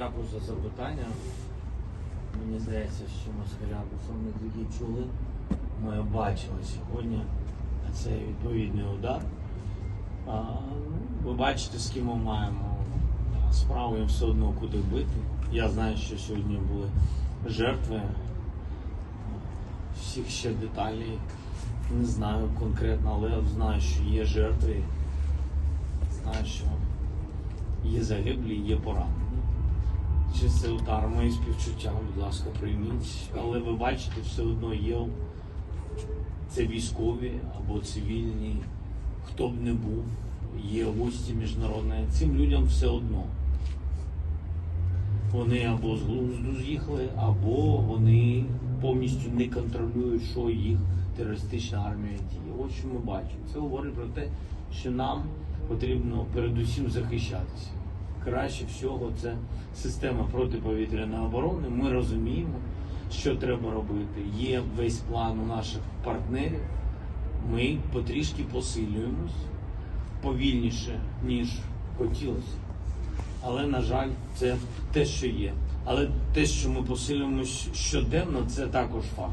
Дякую за запитання. Мені здається, що москаля представники чули. Ми бачили сьогодні цей відповідний удар. А, ви бачите, з ким ми маємо справу, їм все одно куди бити. Я знаю, що сьогодні були жертви. Всіх ще деталей не знаю конкретно, але знаю, що є жертви. Знаю, що є загиблі, є поранені. Чи це удар мої співчуття, будь ласка, прийміть. Але ви бачите, все одно є це військові або цивільні, хто б не був, є гості міжнародні. Цим людям все одно. Вони або з глузду з'їхали, або вони повністю не контролюють, що їх терористична армія діє. Ось що ми бачимо. Це говорить про те, що нам потрібно передусім захищатися. Краще всього це система протиповітряної оборони. Ми розуміємо, що треба робити. Є весь план у наших партнерів. Ми потрішки посилюємось повільніше, ніж хотілося. Але, на жаль, це те, що є. Але те, що ми посилюємось щоденно, це також факт.